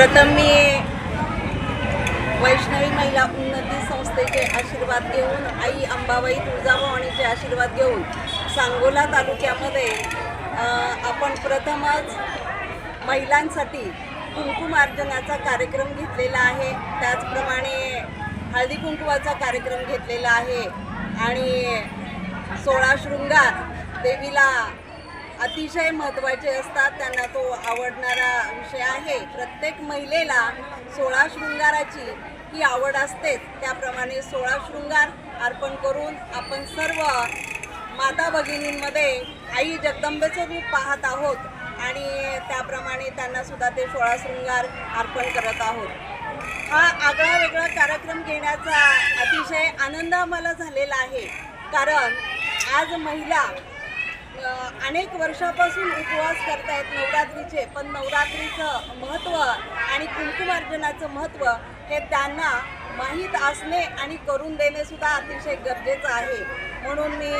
प्रथम मी वैष्णवी महिला उन्नती संस्थेचे आशीर्वाद घेऊन आई अंबाबाई तुळजाभवानीचे आशीर्वाद घेऊन सांगोला तालुक्यामध्ये आपण प्रथमच महिलांसाठी कुंकुमार्जनाचा कार्यक्रम घेतलेला आहे. त्याचप्रमाणे हळदी कुंकुवाचा कार्यक्रम घेतलेला आहे. आणि सोळा शृंगार देवीला अतिशय महत्त्वाचे असतात. त्यांना तो आवडणारा विषय आहे. प्रत्येक महिलेला सोळा शृंगाराची ही आवड असतेच. त्याप्रमाणे सोळा शृंगार अर्पण करून आपण सर्व माता भगिनींमध्ये आई जगदंबेचं रूप पाहत आहोत आणि त्याप्रमाणे त्यांना सुद्धा ते सोळा शृंगार अर्पण करत आहोत. हा आगळा वेगळा कार्यक्रम घेण्याचा अतिशय आनंद आम्हाला झालेला आहे. कारण आज महिला अनेक वर्षापासून उपवास करतायत नवरात्रीचे पण नवरात्रीचं महत्त्व आणि कुंकुमार्जनाचं महत्त्व हे त्यांना माहीत असणे आणि करून देणे सुद्धा अतिशय गरजेचं आहे. म्हणून मी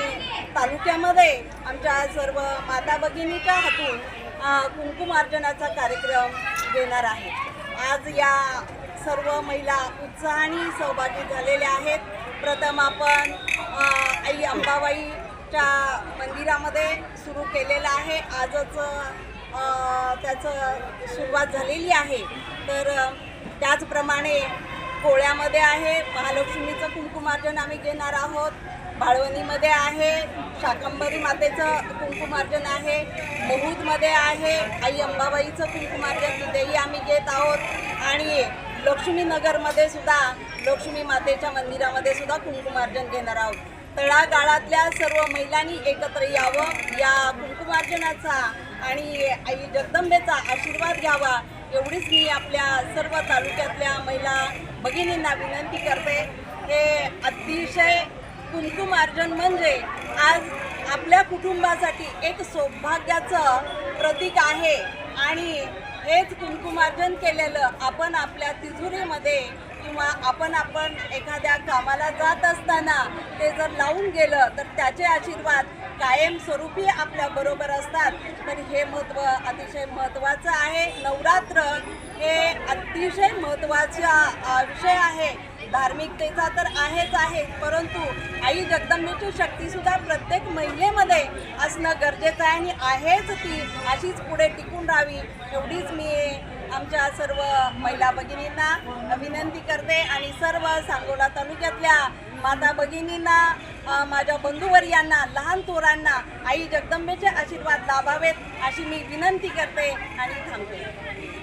तालुक्यामध्ये आमच्या सर्व माता भगिनीच्या हातून कुंकुमार्जनाचा कार्यक्रम घेणार आहे. आज या सर्व महिला उत्साहाने सहभागी झालेल्या आहेत. प्रथम आपण आई अंबाबाई च्या मंदिरामध्ये सुरू केलेलं आहे. आजच त्याचं सुरुवात झालेली आहे. तर त्याचप्रमाणे कोळ्यामध्ये आहे महालक्ष्मीचं कुंकुमार्जन आम्ही घेणार आहोत. भाळवणीमध्ये आहे शाकंबरी मातेचं कुंकुमार्जन आहे. महूदमध्ये आहे आई अंबाबाईचं कुंकुमार्जन तिथेही आम्ही घेत आहोत. आणि लक्ष्मीनगरमध्ये सुद्धा लक्ष्मी मातेच्या मंदिरामध्ये सुद्धा कुंकुमार्जन घेणार आहोत. तळागाळातल्या सर्व महिलांनी एकत्र यावं या कुंकुमार्जनाचा आणि आई जगदंबेचा आशीर्वाद घ्यावा एवढीच मी आपल्या सर्व तालुक्यातल्या महिला भगिनींना विनंती करते. हे अतिशय कुंकुमार्जन म्हणजे आज आपल्या कुटुंबासाठी एक सौभाग्याचं प्रतीक आहे. आणि हेच कुंकुमार्जन केलेलं आपण आपल्या तिजुरीमध्ये किंवा आपण आपण एखाद्या कामाला जात असताना ते जर लावून गेलं तर त्याचे आशीर्वाद कायमस्वरूपी आपल्या बरोबर असतात. तर हे महत्त्व अतिशय महत्त्वाचं आहे. नवरात्र हे अतिशय महत्त्वाचा विषय आहे. धार्मिकतेचा तर आहेच आहे परंतु आई जगदंबेची शक्तीसुद्धा प्रत्येक महिलेमध्ये असणं गरजेचं आहे आणि आहेच ती. अशीच पुढे टिकून राहावी एवढीच मी आमच्या सर्व महिला भगिनींना विनंती करते आणि सर्व सांगोला तालुक्यातल्या माता भगिनींना माझ्या बंधुवर्यांना लहान थोरांना आई जगदंबेचे आशीर्वाद लाभावेत अशी मी विनंती करते आणि थांबते.